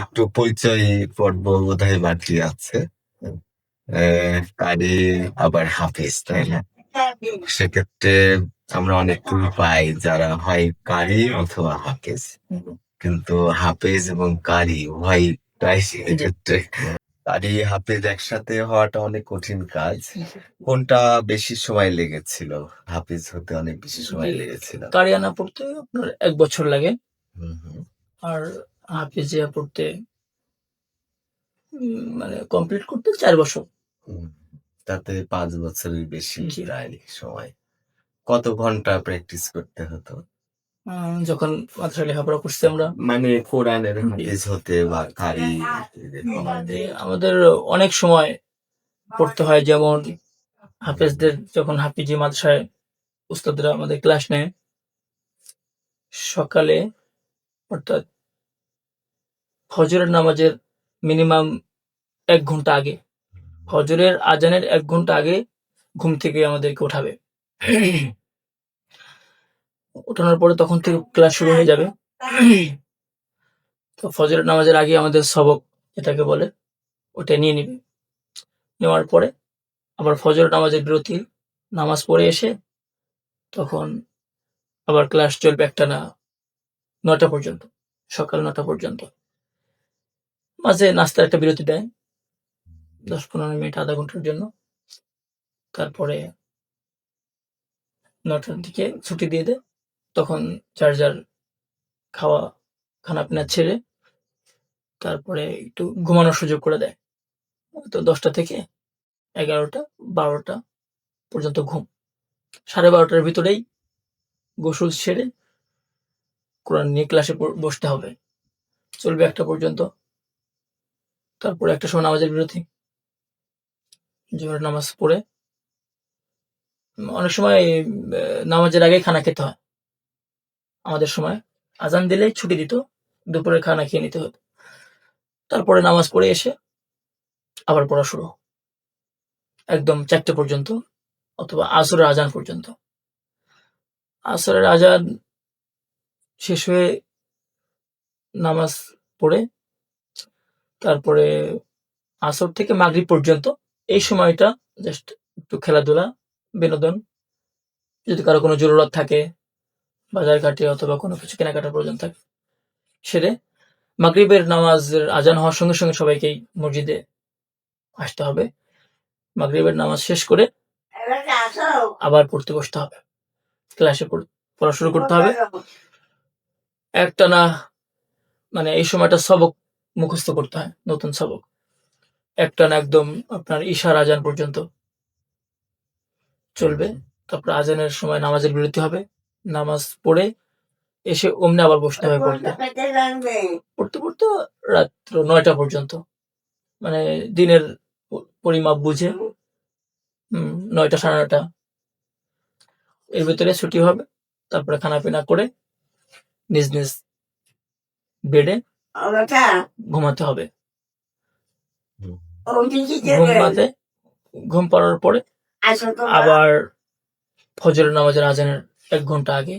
একটু পরিচয় পর্ব বোধহয় বাকি আছে। কারি আবার হাফিজ তাই না? সেক্ষেত্রে আমরা অনেকগুলো পাই যারা হয় কারি অথবা হাফিজ। কিন্তু হাফিজ এবং কারি উভয়টাই সেক্ষেত্রে কারি হাফিজ একসাথে হওয়াটা অনেক কঠিন কাজ। কোনটা বেশি সময় লেগেছিল? হাফিজ হতে অনেক বেশি সময় লেগেছিল। কারিয়ানা পড়তে আপনার এক বছর লাগে। আর হাফিজিয়া পড়তে মানে কমপ্লিট করতে চার বছর। তাতে পাঁচ বছরের বেশি জি। সময়। কত ঘণ্টা প্র্যাকটিস করতে হতো? যখন মাদ্রাসা লেখাপড়া করছি আমরা। মানে কোরআনের হাফিজ হতে বা কারি আমাদের আমাদের অনেক সময় পড়তে হয় যেমন হাফেজদের যখন হাফিজি মাদ্রাসায় উস্তাদরা আমাদের ক্লাস নেয় সকালে অর্থাৎ ফজরের নামাজের মিনিমাম এক ঘণ্টা আগে। ফজরের আজানের এক ঘণ্টা আগে ঘুম থেকে আমাদেরকে উঠাবে উঠানোর পরে তখন থেকে ক্লাস শুরু হয়ে যাবে। তো ফজরের নামাজের আগে আমাদের সবক এটাকে বলে, ওটা নিয়ে নিবে। নেওয়ার পরে আবার ফজর নামাজের বিরতি, নামাজ পড়ে এসে তখন আবার ক্লাস চলবে একটা না নটা পর্যন্ত, সকাল নটা পর্যন্ত। মাঝে নাস্তার একটা বিরতি দেয়। দশ পনেরো মিনিট, আধা ঘণ্টার জন্য। তারপরে নটার দিকে ছুটি দিয়ে দেয়। তখন যার খাওয়া, খানা পিনা ছেড়ে তারপরে একটু ঘুমানোর সুযোগ করে দেয়। তো দশটা থেকে এগারোটা, বারোটা পর্যন্ত ঘুম। সাড়ে বারোটার ভিতরেই গোসল সেরে কোরআন নিয়ে ক্লাসে বসতে হবে। চলবে একটা পর্যন্ত। তারপরে একটা সময় নামাজের বিরতি। জোহরের নামাজ পড়ে। অনেক সময় নামাজের আগে খানা খেতে হয়। আমাদের সময় আজান দিলেই ছুটি দিত দুপুরে খানা খেয়ে নিতে হতো। তারপরে নামাজ পড়ে এসে আবার পড়া শুরু। একদম চারটে পর্যন্ত অথবা আসরের আজান পর্যন্ত। আসরের আজান শেষ হয়ে নামাজ পড়ে তারপরে আসর থেকে মাগরিব পর্যন্ত এই সময়টা জাস্ট একটু খেলাধুলা, বিনোদন। যদি কারও কোনো জরুরত থাকে, বাজার ঘাটে অথবা কোনো কিছু কেনাকাটার প্রয়োজন থাকে, সেরে মাগরিবের নামাজের আজান হওয়ার সঙ্গে সঙ্গে সবাইকেই মসজিদে আসতে হবে। মাগরিবের নামাজ শেষ করে আবার পড়তে বসতে হবে। ক্লাসে পড়- শুরু করতে হবে। একটা না মানে এই সময়টা সবক মুখস্থ করতে হয় নতুন সবক একটা না একদম আপনার ঈশার আজান পর্যন্ত। চলবে। তারপর আজানের সময় নামাজের বিরতি হবে। নামাজ পড়ে এসে অমনি আবার বসতে হবে পড়তে পড়তে। পড়তে রাত্র নয়টা পর্যন্ত। মানে দিনের পরিমাপ বুঝে নয়টা সাড়ে নয়টা। এর ভিতরে ছুটি হবে। তারপরে খানা পিনা করে নিজ নিজ বেডে ঘুমাতে হবে। ঘুমাতে ঘুম পড়ার পরে আবার ফজরের নামাজের আজানের এক ঘণ্টা আগে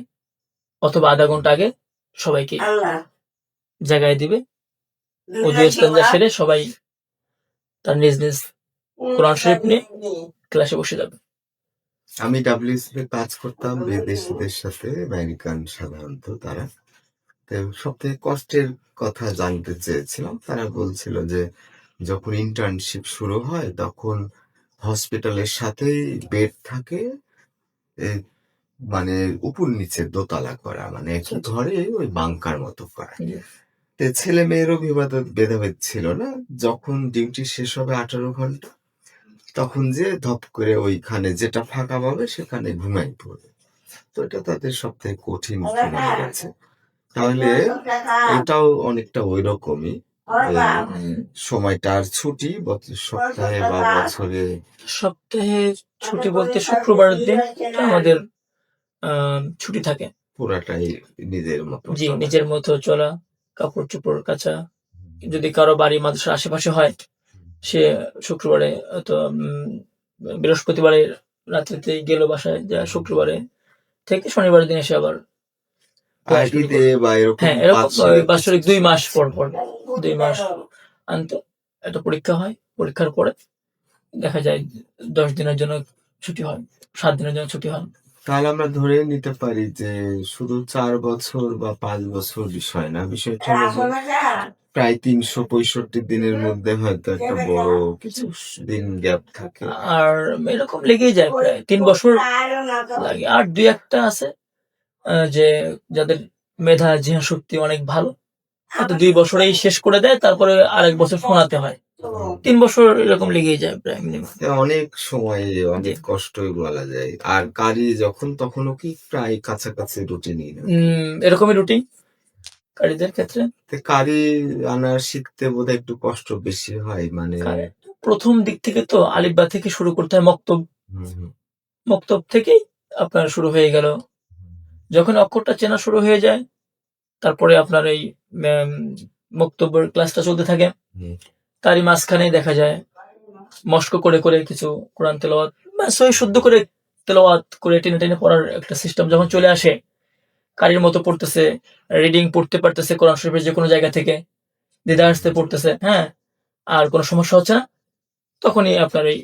অথবা আধা ঘণ্টা আগে সবাইকে জায়গায় দিবে। ইস্তেঞ্জা সেরে সবাই তার নিজ নিজ কোরআন শরীফ নিয়ে ক্লাসে বসে যাবে। আমি ডাব্লিউসিতে কাজ করতাম বিদেশিদের সাথে। আমেরিকান সাধারণত তারা। সব থেকে কষ্টের কথা জানতে চেয়েছিলাম। তারা বলছিল যে যখন ইন্টার্নশিপ শুরু হয় তখন হসপিটালের সাথেই বেড থাকে এ, মানে উপর নিচে দোতলা করা মানে একই ঘরে ওই বাংকার মতো করা। তো ছেলে মেয়ের অভিবাদন ভেদাভেদ ছিল না। যখন ডিউটি শেষ হবে আঠারো ঘণ্টা তখন যে ধপ করে ওইখানে যেটা ফাঁকা পাবে সেখানে ঘুমাই পড়বে। তো এটা তাদের সব থেকে কঠিন মনে গেছে। তাহলে এটাও অনেকটা ওই রকমই সময়টার ছুটি সপ্তাহে বা বছরে। সপ্তাহে ছুটি বলতে শুক্রবারের দিন আমাদের আহ, ছুটি থাকে। পুরাটাই নিজের মতো জি নিজের মতো চলা কাপড় চোপড় কাচা। যদি কারও বাড়ি মাদ্রাসার আশেপাশে হয় সে শুক্রবারে তো বৃহস্পতিবারে রাত্রিতে গেল বাসায় যা শুক্রবারে থেকে শনিবার দিন এসে আবার বা এরকম হ্যাঁ এরকম বাৎসরিক বাৎসরিক দুই মাস পর পর দুই মাস আনতো একটা পরীক্ষা হয় পরীক্ষার পরে দেখা যায় দশ দিনের জন্য ছুটি হয় সাত দিনের জন্য ছুটি হয়। তাহলে আমরা ধরে নিতে পারি যে শুধু চার বছর বা পাঁচ বছর বিষয় না বিষয়টা প্রায় তিনশো পঁয়ষট্টি দিনের মধ্যে হয়তো একটা বড় কিছু দিন গ্যাপ থাকে। আর এরকম লেগেই যায় প্রায়। তিন বছর লাগে। আর দুই একটা আছে যে যাদের মেধা জিহা শক্তি অনেক ভালো হয়তো দুই বছরেই শেষ করে দেয় তারপরে আরেক বছর শোনাতে হয়। তিন বছর এরকম লেগেই যায় প্রায় মিনিমাম অনেক সময় অনেক কষ্টই বলা যায়। আর কারি যখন তখনও কি প্রায় কাছাকাছি রুটিনই এরকমই রুটিন কারীদের ক্ষেত্রে। কারি আনা শিখতে বোধহয় একটু কষ্ট বেশি হয় মানে প্রথম দিক থেকে তো আলিফবা থেকে শুরু করতে হয় মক্তব। মক্তব থেকেই আপনার শুরু হয়ে গেল যখন অক্ষরটা চেনা শুরু হয়ে যায় তারপরে আপনার এই উম, মক্তব্যের ক্লাসটা চলতে থাকে। তারই মাঝখানে দেখা যায় মস্ক করে করে কিছু কোরআন তেলাওয়াত সই শুদ্ধ করে তেলাওয়াত করে টেনে টেনে পড়ার একটা সিস্টেম যখন চলে আসে কারির মতো পড়তেছে রিডিং পড়তে পারতেছে কোরআন শরীফের যে কোনো জায়গা থেকে দিদা আসতে পড়তেছে হ্যাঁ আর কোনো সমস্যা হচ্ছে না তখনই আপনার এই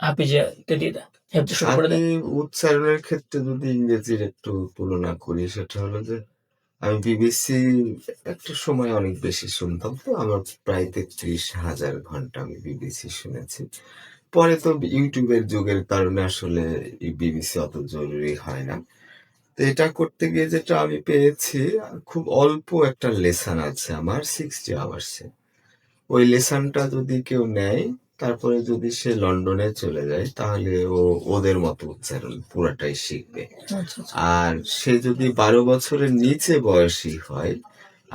হাফিজিয়াতে দিয়ে দেয়। আমি দেয় উচ্চারণের ক্ষেত্রে যদি ইংরেজির একটু তুলনা করি সেটা হলো যে আমি বিবিসি একটা সময় অনেক বেশি শুনতাম তো আমার প্রায় তেত্রিশ হাজার ঘণ্টা আমি বিবিসি শুনেছি। পরে তো ইউটিউবের যুগের কারণে আসলে বিবিসি অত জরুরি হয় না। তো এটা করতে গিয়ে যেটা আমি পেয়েছি খুব অল্প একটা লেসান আছে আমার সিক্সটি আওয়ার্সে ওই লেসানটা যদি কেউ নেয় তারপরে যদি সে লন্ডনে চলে যায় তাহলে ও ওদের মতো উচ্চারণ পুরাটাই শিখবে। আচ্ছা আচ্ছা আর সে যদি বারো বছরের নিচে বয়সী হয়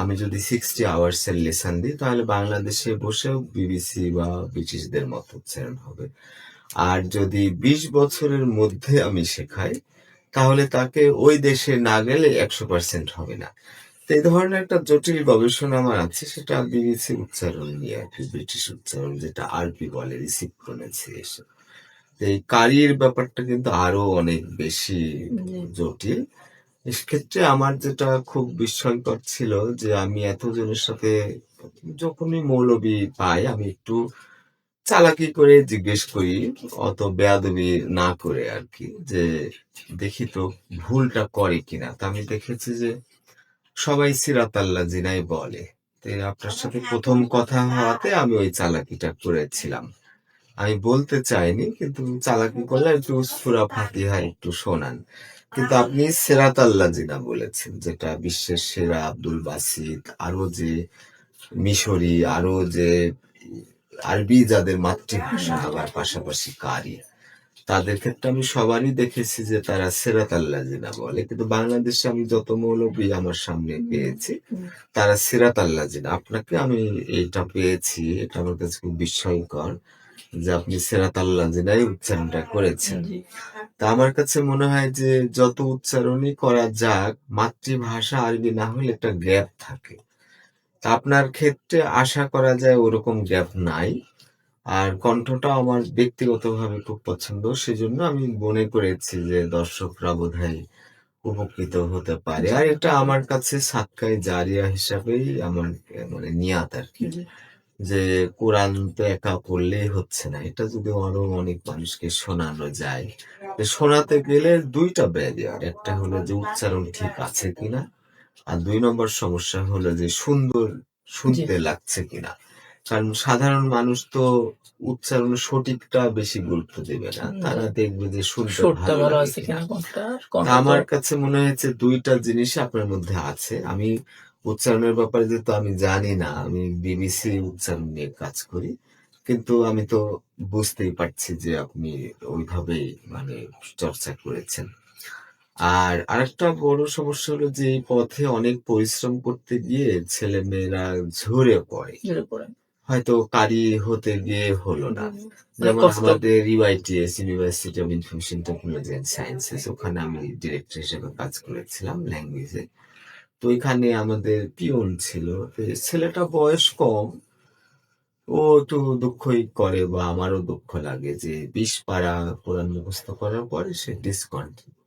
আমি যদি সিক্সটি আওয়ার্সের লেসন দিই তাহলে বাংলাদেশে বসেও বিবিসি বা ব্রিটিশদের মতো উচ্চারণ হবে। আর যদি বিশ বছরের মধ্যে আমি শেখাই তাহলে তাকে ওই দেশে না গেলে একশো পার্সেন্ট হবে না। এই ধরনের একটা জটিল গবেষণা আমার আছে সেটা বিবিসি উচ্চারণ নিয়ে আর কি ব্রিটিশ উচ্চারণ যেটা আরবি বলে রিসিভ প্রোনাউন্সিয়েশন এই কারির ব্যাপারটা কিন্তু আরও অনেক বেশি জটিল। এক্ষেত্রে আমার যেটা খুব বিস্ময়কর ছিল যে আমি এতজনের সাথে যখনই মৌলবি পাই আমি একটু চালাকি করে জিজ্ঞেস করি অত বেয়াদবি না করে আর কি যে দেখি তো ভুলটা করে কিনা। তা আমি দেখেছি যে সবাই সিরাত আল্লাহ জিনাই বলে। আপনার সাথে প্রথম কথা হওয়াতে আমি ওই চালাকিটা করেছিলাম। আমি বলতে চাইনি কিন্তু চালাকি করলে একটু সুরা ফাতিহা একটু শোনান। কিন্তু আপনি সেরাত আল্লাহ জিনা বলেছেন যেটা বিশ্বের সেরা আব্দুল বাসিত আরও যে মিশরি আরও যে আরবি যাদের মাতৃভাষা আবার পাশাপাশি কারি। তাদের ক্ষেত্রে আমি সবারই দেখেছি যে তারা সেরাত আল্লাহ জিনা বলে। কিন্তু বাংলাদেশে আমি যত মৌলবী আমার সামনে পেয়েছি তারা সিরাত আল্লাহ জিনা। আপনাকে আমি এটা পেয়েছি এটা আমার কাছে খুব বিস্ময়কর যে আপনি সিরাত আল্লাহ জিনাই উচ্চারণটা করেছেন। তা আমার কাছে মনে হয় যে যত উচ্চারণই করা যাক মাতৃভাষা আরবি না হলে একটা গ্যাপ থাকে। তা আপনার ক্ষেত্রে আশা করা যায় ওরকম গ্যাপ নাই। আর কণ্ঠটা আমার ব্যক্তিগতভাবে খুব পছন্দ। সেজন্য আমি মনে করেছি যে দর্শকরা বোধহয় উপকৃত হতে পারে। আর এটা আমার কাছে সাতকাই জারিয়া হিসাবেই আমার মানে নিয়াত আর কি। যে কোরআন তো একা পড়লেই হচ্ছে না। এটা যদি আরও অনেক মানুষকে শোনানো যায়। শোনাতে গেলে দুইটা ব্যারিয়ার। একটা হলো যে উচ্চারণ ঠিক আছে কিনা। আর দুই নম্বর সমস্যা হলো যে সুন্দর শুনতে লাগছে কিনা। কারণ সাধারণ মানুষ তো উচ্চারণ সঠিকটা বেশি গুরুত্ব দেবে না। তারা দেখবে যে সুরটা ভালো আছে কিনা আমার কাছে মনে হয়েছে দুইটা জিনিস আপনার মধ্যে আছে। আমি উচ্চারণের ব্যাপারে যেহেতু আমি জানি না আমি বিবিসি উচ্চারণ নিয়ে কাজ করি। কিন্তু আমি তো বুঝতেই পারছি যে আপনি ওইভাবেই মানে চর্চা করেছেন। আর আরেকটা বড় সমস্যা হলো যে এই পথে অনেক পরিশ্রম করতে গিয়ে ছেলে মেয়েরা ঝরে পড়ে। জোরে পড়ে। হয়তো কারি হতে গিয়ে হলো না। মানে যেমন আমাদের UITS university of information technology and sciences ওখানে আমি ডিরেক্টর হিসেবে কাজ করেছিলাম ল্যাঙ্গুয়েজে তো ওইখানে আমাদের পিওন ছিল। ছেলেটা বয়স কম ও একটু দুঃখই করে বা আমারও দুঃখ লাগে যে বিশ পারা কোরআন মুখস্থ করার পরে সে ডিসকন্টিনিউ তো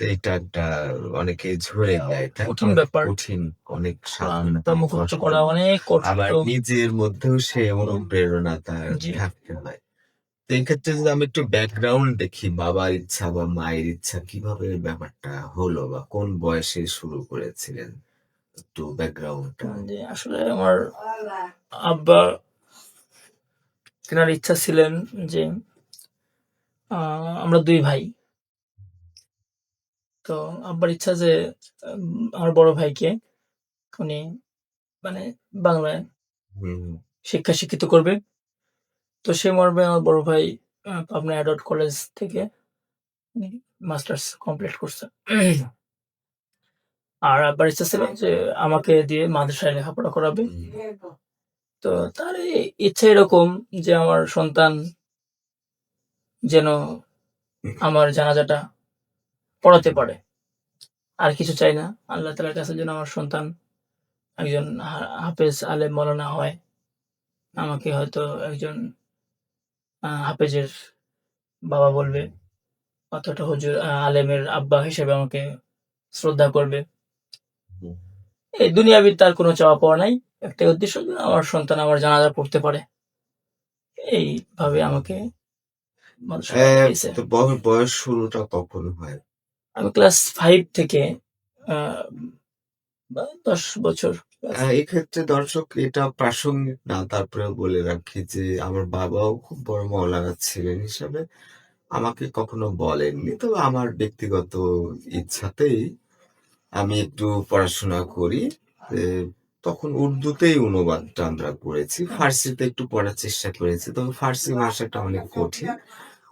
এটা একটা অনেকে ঝরে তাই কঠিন ব্যাপার। কঠিন অনেক মুখস্থ করা অনেক আবার নিজের মধ্যেও সে অনুপ্রেরণা তার থাকতে হয়। তো এই ক্ষেত্রে যদি আমি একটু ব্যাকগ্রাউন্ড দেখি বাবার ইচ্ছা বা মায়ের ইচ্ছা কীভাবে ব্যাপারটা হলো বা কোন বয়সে শুরু করেছিলেন? একটু ব্যাকগ্রাউন্ডটা যে আসলে আমার আব্বা তেনার ইচ্ছা ছিলেন যে আহ, আমরা দুই ভাই। তো আব্বার ইচ্ছা যে আমার বড় ভাইকে উনি মানে বাংলায় শিক্ষা শিক্ষিত করবে। তো সে মর্মে আমার বড় ভাই পাবনা অ্যাডল্ট কলেজ থেকে মাস্টার্স কমপ্লিট করছে। আর আব্বার ইচ্ছা ছিল যে আমাকে দিয়ে মাদ্রাসায় লেখাপড়া করাবে। তো তার ইচ্ছা এরকম যে আমার সন্তান যেন আমার জানাজাটা পড়াতে পারে। আর কিছু চাই না। আল্লাহ তালার কাছে যেন আমার সন্তান একজন হাফেজ আলেম মৌলানা হয়। আমাকে হয়তো একজন হাফেজের বাবা বলবে অতটা হুজুর আলেমের আব্বা হিসেবে আমাকে শ্রদ্ধা করবে। এই দুনিয়াবিদ তার কোনো চাওয়া পাওয়া নাই। একটা উদ্দেশ্য আমার সন্তান আমার জানাজা পড়তে পারে। এইভাবে আমাকে বয়- বয়স শুরুটা কখন হয়? আমি ক্লাস ফাইভ থেকে দশ বছর আহ, এক্ষেত্রে দর্শক এটা প্রাসঙ্গিক না তারপরেও বলে রাখি যে আমার বাবাও খুব বড় মৌলানা ছিলেন হিসাবে আমাকে কখনো বলেননি। তবে আমার ব্যক্তিগত ইচ্ছাতেই আমি একটু পড়াশোনা করি তখন উর্দুতেই অনুবাদটা আমরা করেছি ফার্সিতে একটু পড়ার চেষ্টা করেছি তবে ফার্সি ভাষাটা অনেক কঠিন।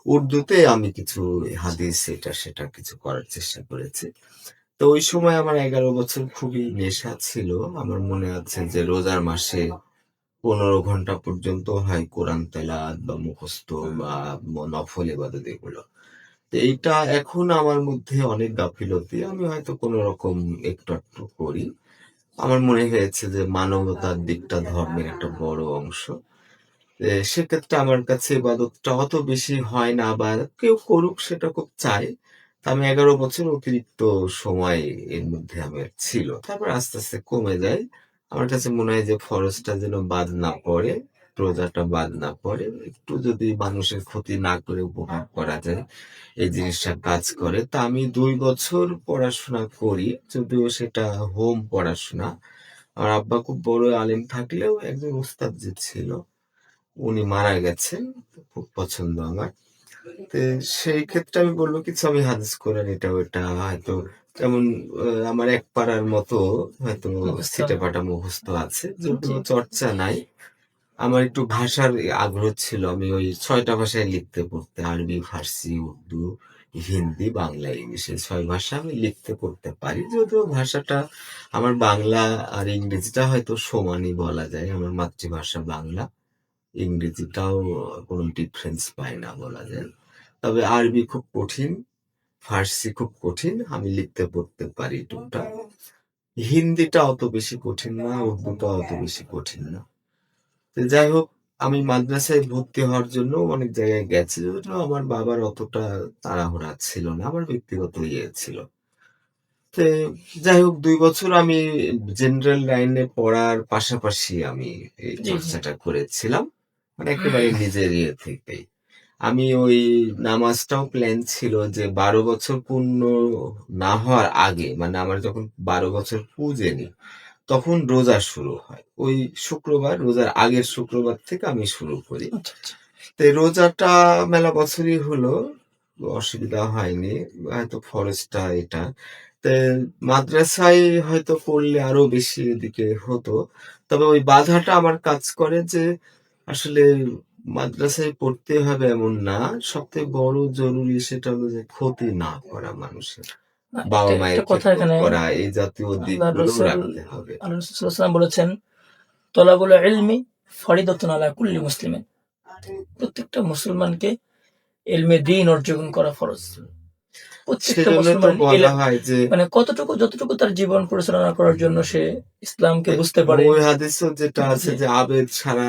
উর্দুতে আমি কিছু হাদিস এটা সেটা কিছু করার চেষ্টা করেছি। তো ওই সময় আমার এগারো বছর খুবই নেশা ছিল। আমার মনে আছে যে রোজার মাসে পনেরো ঘণ্টা পর্যন্ত হয় কোরআন তেলাদ বা মুখস্থ বা নফল ইবাদত এগুলো। তো এইটা এখন আমার মধ্যে অনেক গাফিলতি, আমি হয়তো কোনো রকম একটু একটু করি। আমার মনে হয়েছে যে মানবতার দিকটা ধর্মের একটা বড় অংশ। সেক্ষেত্রে আমার কাছে ইবাদতটা অত বেশি হয় না বা কেউ করুক সেটা খুব চাই তা আমি এগারো বছর অতিরিক্ত সময় এর মধ্যে আমার ছিল। তারপর আস্তে আস্তে কমে যায়। আমার কাছে মনে হয় যে ফরজটা যেন বাদ না পড়ে, রোজাটা বাদ না পড়ে। একটু যদি মানুষের ক্ষতি না করে উপকার করা যায়, এই জিনিসটা কাজ করে। তা আমি দুই বছর পড়াশোনা করি, যদিও সেটা হোম পড়াশোনা। আমার আব্বা খুব বড় আলেম থাকলেও একজন উস্তাদ যে ছিল উনি মারা গেছেন খুব পছন্দ আমার। তো সেই ক্ষেত্রে আমি বলব কিছু আমি হাদিস কোরআন এটা ওটা হয়তো যেমন আমার এক পাড়ার মতো হয়তো। ছিটে পাটা মুখস্থ আছে যদিও চর্চা নাই। আমার একটু ভাষার আগ্রহ ছিল আমি ওই ছয়টা ভাষায় লিখতে পড়তে আরবি ফার্সি উর্দু হিন্দি বাংলা ইংলিশ এই ছয় ভাষা আমি লিখতে পড়তে পারি। যদিও ভাষাটা আমার বাংলা আর ইংরেজিটা হয়তো সমানই বলা যায় আমার মাতৃভাষা বাংলা। ইংরেজিটাও কোনো ডিফারেন্স পায় না বলা যায়। তবে আরবি খুব কঠিন ফার্সি খুব কঠিন আমি লিখতে পড়তে পারি টুকটাক। হিন্দিটা অত বেশি কঠিন না উর্দুটা অত বেশি কঠিন না। তো যাই হোক আমি মাদ্রাসায় ভর্তি হওয়ার জন্য অনেক জায়গায় গেছি যদিও আমার বাবার অতটা তাড়াহুড়া ছিল না আমার ব্যক্তিগত ইয়ে ছিল। তো যাই হোক দুই বছর আমি জেনারেল লাইনে পড়ার পাশাপাশি আমি এই। চর্চাটা করেছিলাম। মানে একেবারে নিজের ইয়ে থেকেই। আমি ওই নামাজটাও প্ল্যান ছিল যে বারো বছর পূর্ণ না হওয়ার আগে মানে আমার যখন বারো বছর পুজেনি তখন রোজা শুরু হয়। ওই শুক্রবার রোজার আগের শুক্রবার থেকে আমি শুরু করি। আচ্ছা আচ্ছা। তো রোজাটা মেলা বছরই হলো অসুবিধা হয়নি হয়তো ফরেস্টটা এটা। তো মাদ্রাসায় হয়তো পড়লে আরও বেশি এদিকে হতো। তবে ওই বাধাটা আমার কাজ করে যে আসলে মাদ্রাসায় পড়তে হবে এমন না। সবথেকে বড় জরুরি সেটা হলো যে ক্ষতি না করা মানুষের। বাবা মায়ের কথা এখানে করা এই জাতীয় দিকগুলো রাখতে হবে। আল্লাহ রাসূল বলেছেন তলাবুল ইলমি ফরিদাতুন আলা কুল্লি মুসলিমিন। প্রত্যেকটা মুসলমানকে ইলমে দিন অর্জন করা ফরজ। প্রত্যেকটা মুসলমান মানে কতটুকু যতটুকু তার জীবন পরিচালনা করার জন্য সে ইসলামকে বুঝতে পারে। ওই হাদিসও যেটা আছে যে আবেদ সারা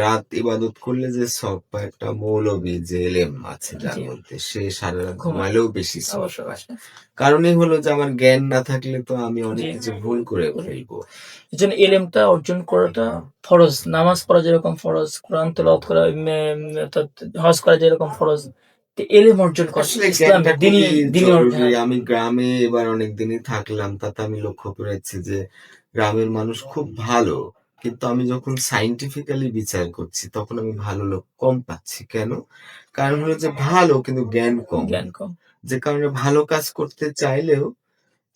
রাত ইবাদত করলে যে সব বা একটা মৌলবী যে এলেম আছে যার মধ্যে সে সারা রাত ঘুমালেও বেশি। কারণই হলো যে আমার জ্ঞান না থাকলে তো আমি অনেক কিছু ভুল করে ফেলব। এই জন্য এলেমটা অর্জন করাটা ফরজ। নামাজ পড়া যেরকম ফরজ কোরআন তেলাওয়াত করা হজ করা যেরকম ফরজ এলেম অর্জন আমি গ্রামে এবার অনেক দিনই থাকলাম তাতে আমি লক্ষ্য করেছি যে গ্রামের মানুষ খুব ভালো কিন্তু আমি যখন সাইন্টিফিক্যালি বিচার করছি তখন আমি ভালো লোক কম পাচ্ছি। কেন? কারণ হলো যে ভালো কিন্তু জ্ঞান কম। জ্ঞান কম। যে কারণে ভালো কাজ করতে চাইলেও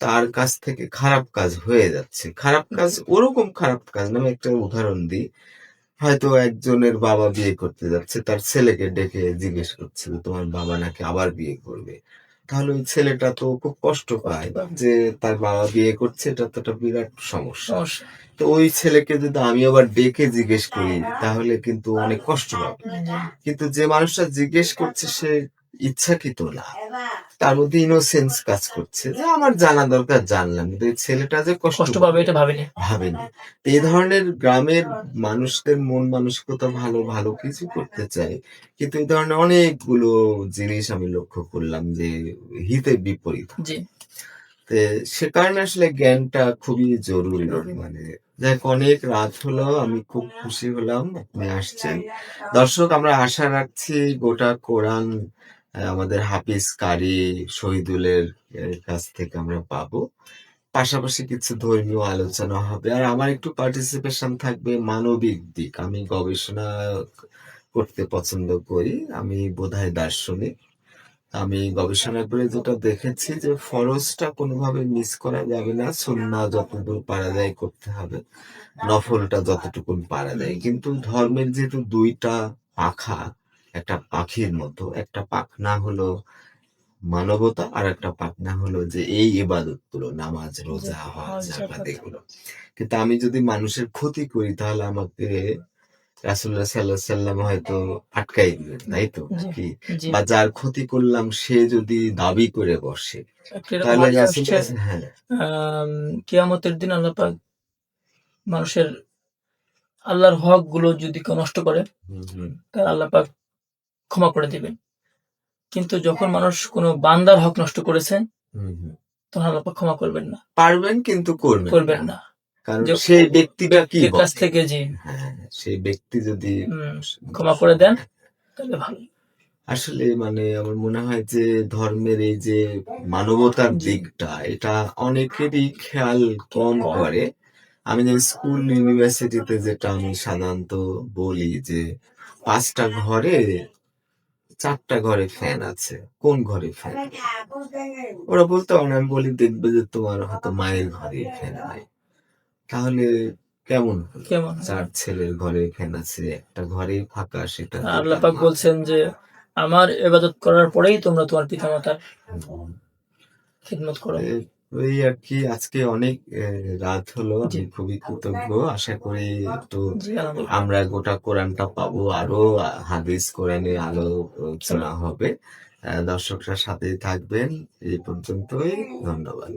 তার কাছ থেকে খারাপ কাজ হয়ে যাচ্ছে। খারাপ কাজ ওরকম খারাপ কাজ না আমি একটা উদাহরণ দিই। হয়তো একজনের বাবা বিয়ে করতে যাচ্ছে তার ছেলেকে ডেকে জিজ্ঞেস করছে যে তোমার বাবা নাকি আবার বিয়ে করবে। তাহলে ওই ছেলেটা তো খুব কষ্ট পায়। যে তার বাবা বিয়ে করছে এটা তো একটা বিরাট সমস্যা। সমস্যা। তো ওই ছেলেকে যদি আমি আবার ডেকে জিজ্ঞেস করি তাহলে কিন্তু অনেক কষ্ট পাবে। কিন্তু যে মানুষটা জিজ্ঞেস করছে সে ইচ্ছাকৃত না। তার মধ্যে ইনোসেন্স কাজ করছে। যে আমার জানা দরকার জানলাম। কিন্তু এই ছেলেটা যে কষ্ট পাবে এটা ভাবিনি। ভাবেনি। এই ধরনের গ্রামের মানুষদের মন মানসিকতা ভালো ভালো কিছু করতে চাই কিন্তু এই ধরনের অনেকগুলো জিনিস আমি লক্ষ্য করলাম যে হিতে বিপরীত। সে কারণে আসলে জ্ঞানটা খুবই জরুরি। মানে দেখ অনেক রাত হলো আমি খুব খুশি হলাম আপনি আসছেন। দর্শক আমরা আশা রাখছি গোটা কোরআন আমাদের হাফিজ কারি শহীদুলের কাছ থেকে আমরা পাবো। পাশাপাশি কিছু ধর্মীয় আলোচনা হবে। আর আমার একটু পার্টিসিপেশন থাকবে মানবিক দিক। আমি গবেষণা করতে পছন্দ করি। আমি বোধহয় দার্শনিক। আমি গবেষণা করে যেটা দেখেছি যে ফরজটা কোনোভাবে মিস করা যাবে না সুন্না যতদূর পারা যায় করতে হবে, নফলটা যতটুকু পারা যায়। কিন্তু ধর্মের যেহেতু দুইটা পাখা একটা পাখির মতো। একটা পাখনা হলো মানবতা আর একটা পাখনা হলো যে এই ইবাদতগুলো নামাজ রোজা হজ জাকাত। এগুলো। কিন্তু আমি যদি মানুষের ক্ষতি করি তাহলে আমাকে রাসুল্লাহ সাল্লাহ সাল্লাম হয়তো আটকাই দিবেন তাই তো। কি বা যার ক্ষতি করলাম সে যদি দাবি করে বসে তাহলে হ্যাঁ। কিয়ামতের দিন আল্লাহ পাক মানুষের আল্লাহর হকগুলো যদি কেউ নষ্ট করে তাহলে আল্লাহ পাক ক্ষমা করে দিবেন। কিন্তু যখন মানুষ কোনো বান্দার হক নষ্ট করেছে। তখন আল্লাহ ক্ষমা করবেন না। পারবেন কিন্তু করবেন করবেন না। কারণ সেই ব্যক্তিটা কি কাছ থেকে যে হ্যাঁ সেই ব্যক্তি যদি ক্ষমা করে দেন তাহলে ভালো। আসলে মানে আমার মনে হয় যে ধর্মের এই যে মানবতার দিকটা এটা অনেকেরই খেয়াল কম কম। করে। আমি যে স্কুল ইউনিভার্সিটিতে যেটা আমি সাধারণত বলি যে পাঁচটা ঘরে চারটা ঘরে ফ্যান আছে। কোন ঘরে ফ্যান ওরা বলতে পারে আমি বলি দেখবে যে তোমার হয়তো মায়ের ঘরে ফ্যান নাই। তাহলে কেমন কেমন? চার ছেলের ঘরে ফ্যান আছে একটা ঘরেই ফাঁকা সেটা তো আল্লাহ পাক বলছেন যে আমার ইবাদত করার পরেই তোমরা তোমার পিতামাতার। খিদমত করো। ওই আর কি আজকে অনেক রাত হলো আমি খুবই কৃতজ্ঞ আশা করি একটু আমরা গোটা কোরআনটা পাবো আরও হাদিস কোরআনে আলোচনা হবে। আহ, দর্শকরা সাথেই থাকবেন এই পর্যন্তই ধন্যবাদ।